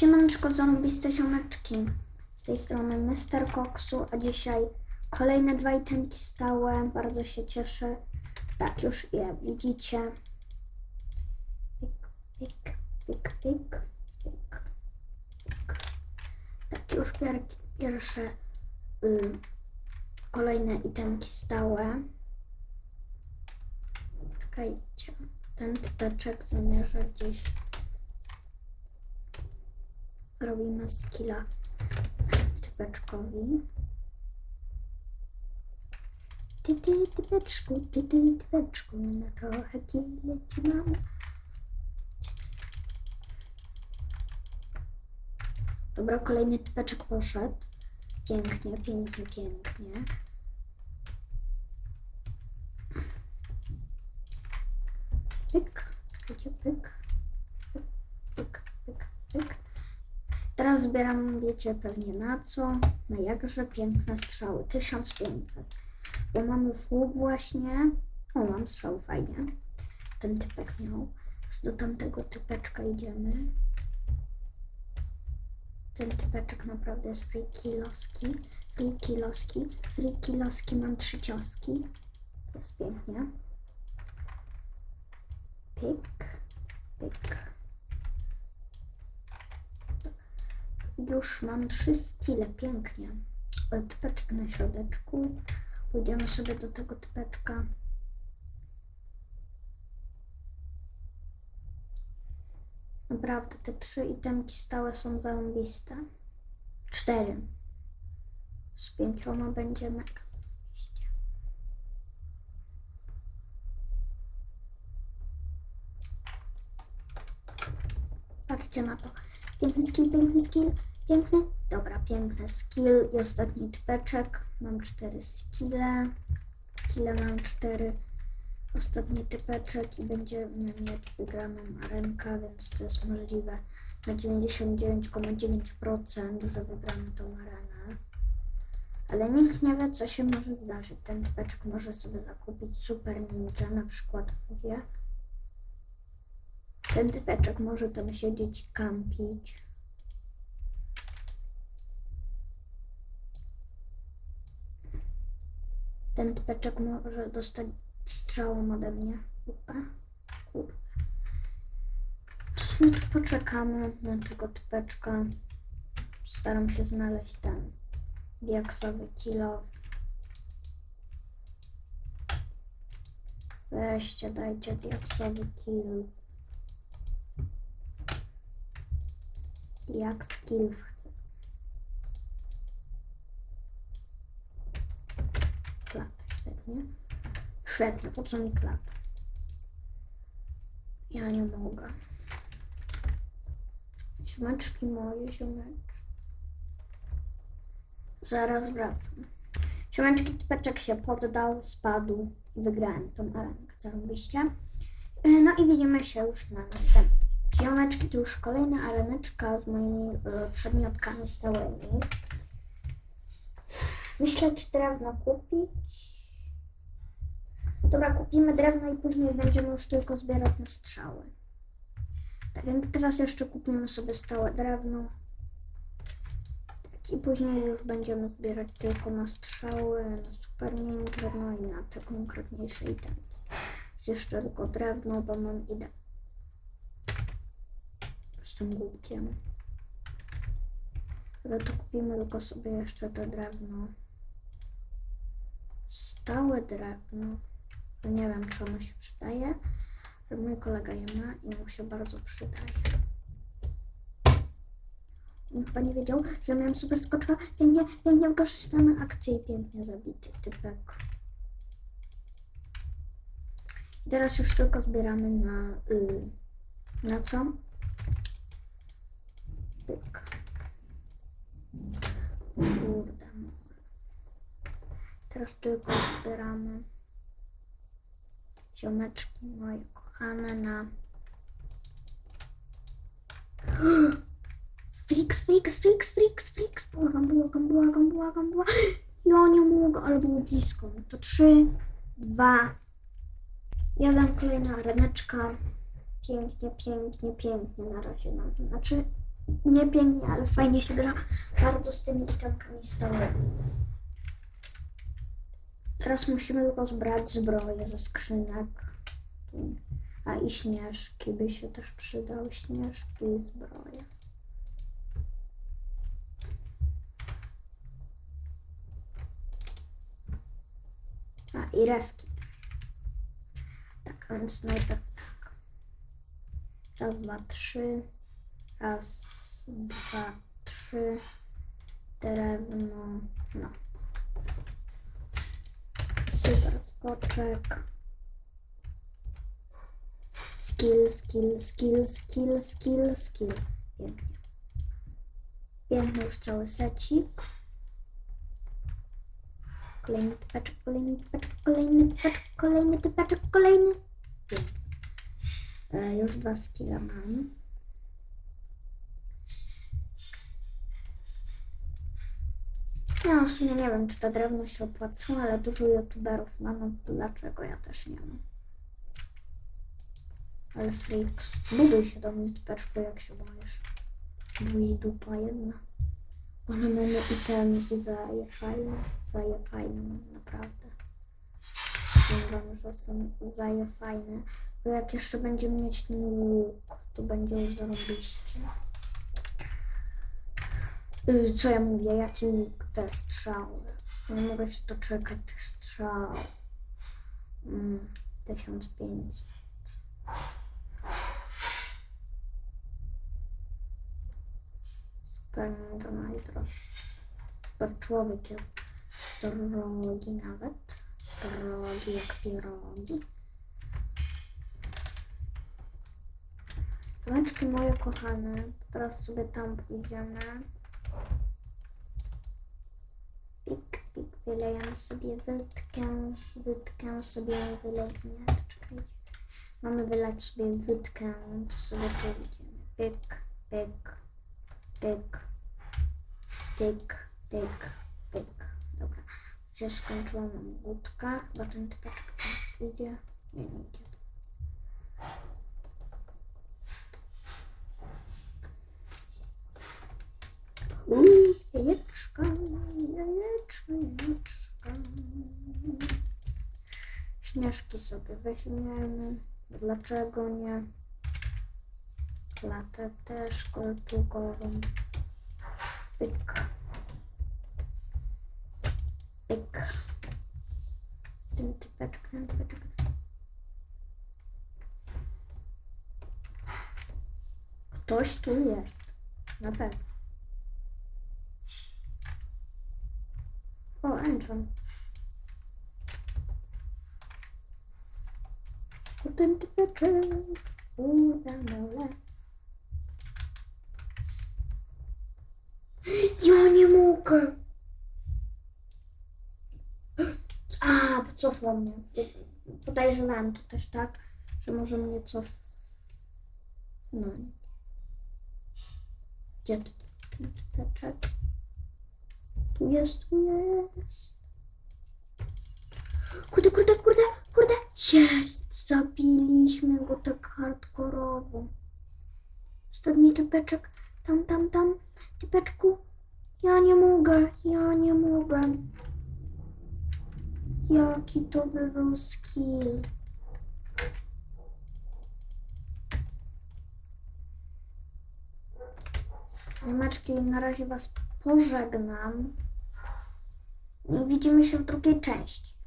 Siemaneczko, zarąbiste ziomeczki. Z tej strony Mr. Koksu, a dzisiaj kolejne dwa itemki stałe. Bardzo się cieszę. Tak, już je widzicie. Pik, pik, pik, pik, pik, pik. Tak, już pier pierwsze y, kolejne itemki stałe. Czekajcie, ten typeczek zamierza gdzieś Robimy skilla typeczkowi. Ty, ty, typeczku, ty, ty, typeczku, na trochę kile ci mam. Dobra, kolejny typeczek poszedł. Pięknie, pięknie, pięknie pyk, pyk, pyk. Teraz zbieram, wiecie pewnie na co, na jakże piękne strzały, 1500. Bo mamy łuk właśnie, o mam strzał, fajnie. Ten typek miał. Do tamtego typeczka idziemy. Ten typeczek naprawdę jest kiloski. Free kiloski, mam trzy cioski. Jest pięknie. Pyk. Już mam trzy skille, pięknie. O, Typeczek na środeczku. Pójdziemy sobie do tego typeczka. Naprawdę, te trzy itemki stałe są zarąbiste. Cztery. Z pięcioma będzie mega zarąbiście. Patrzcie na to. Piękny skill, piękny skill, piękny. Dobra, piękny skill i ostatni typeczek. Mam cztery skille. Skille mam cztery. Ostatni typeczek i będziemy mieć wygraną arenkę, więc to jest możliwe na 99,9%, że wygramy tą arenę. Ale nikt nie wie, co się może zdarzyć. Ten typeczek może sobie zakupić super ninja, na przykład mówię. Ten typeczek może tam siedzieć i kampić. Ten typeczek może dostać strzałą ode mnie. Upę. Kurde. No to poczekamy na tego typeczka. Staram się znaleźć ten diaksowy kilo. Weźcie, dajcie diaksowy kill. Jak skill chcę. Świetnie. Świetnie, po co mi klata? Ja nie mogę. Ziomeczki moje, ziomeczki. Zaraz wracam. Ziomeczki typeczek się poddał, spadł i wygrałem tą arenkę. Zarobiście. Yy, No i widzimy się już na następnej. Ziomeczki, to już kolejna areneczka z moimi e, przedmiotkami stałymi. Myślę, czy drewno kupić. Dobra, kupimy drewno i później będziemy już tylko zbierać na strzały. Tak więc teraz jeszcze kupimy sobie stałe drewno. Tak, I później już będziemy zbierać tylko na strzały, na super ninja, no i na te konkretniejsze itemy. Jest jeszcze tylko drewno, bo mam idę z tym głupkiem. Ale to kupimy tylko sobie jeszcze to drewno. Stałe drewno. Nie wiem, czy ono się przydaje, ale mój kolega je ma i mu się bardzo przydaje. On chyba nie wiedział, że miałem super skoczka. Pięknie, pięknie wykorzystamy akcję i pięknie zabity typek. I teraz już tylko zbieramy na... Y, na co? Pyk. Kurde. Teraz tylko zbieramy ziomeczki moje kochane na Flix, flix, flix, flix, flix. Błagam, błagam, błagam, błagam, błagam. Ja nie mogę, ale było blisko. To trzy, dwa, jeden. Kolejna areneczka. Pięknie, pięknie, pięknie na razie nam. Znaczy, Nie pięknie, ale fajnie się gra bardzo z tymi itemkami stałymi. Teraz musimy tylko zbrać zbroję ze skrzynek. A i śnieżki by się też przydały. Śnieżki i zbroje. A i rewki. Tak, więc najpierw tak. Raz, dwa, trzy. Raz, dwa, trzy. Drewno. No. Super skoczek. Skill, skill, skill, skill, skill, skill. Pięknie. Już cały secik. Kolejny typeczek, kolejny typeczek, kolejny typeczek, kolejny typeczek, kolejny. Pięknie. E, już dwa skilla mam. Ja w sumie nie wiem, czy to drewno się opłaca, ale dużo youtuberów ma, no dlaczego ja też nie mam. Ale freaks, buduj się do mnie typeczku, jak się boisz. Bój dupa jedna. Ale mamy itemki zaje fajne, zaje fajne mam naprawdę. Wam, że są zaje fajne, bo jak jeszcze będziemy mieć ten łuk, to będzie już zarobiście. Y, Co ja mówię? Jaki łuk? Te strzały. Nie mogę się doczekać tych strzał. Mm, 1500. Super to najdroższy. Super człowiek jest drogi nawet. Drogi jak pierogi. Pałeczki moje kochane, teraz sobie tam pójdziemy. Wylejemy sobie wódkę, wódkę sobie. To czekajcie. Mamy wylać sobie wódkę, to sobie tu idziemy. Pyk, pyk, pyk, pyk, pyk, pyk. Dobra, już się skończyła nam wódka. Chyba ten typeczek tam idzie. Nie, nie idzie. Uj, jajeczka, jajeczka, jajeczka. Śnieżki sobie weźmiemy. Dlaczego nie? Klatę też kolczugową. Pyk. Pyk. Ten typeczek, ten typeczek. Ktoś tu jest. Na pewno. O, Enchant. O, ten typeczek. Udamole. Ja nie mogę. A, cofło mnie. Podejrzewałem to też tak, że może mnie cof... No. Gdzie ten typeczek? Tu jest, tu jest. Kurde, kurde, kurde, kurde. Jest! Zabiliśmy go tak hardkorowo. Ostatni typeczek. Tam, tam, tam. Typeczku. Ja nie mogę, ja nie mogę. Jaki to by był skill. Maczki, na razie Was pożegnam. I widzimy się w drugiej części.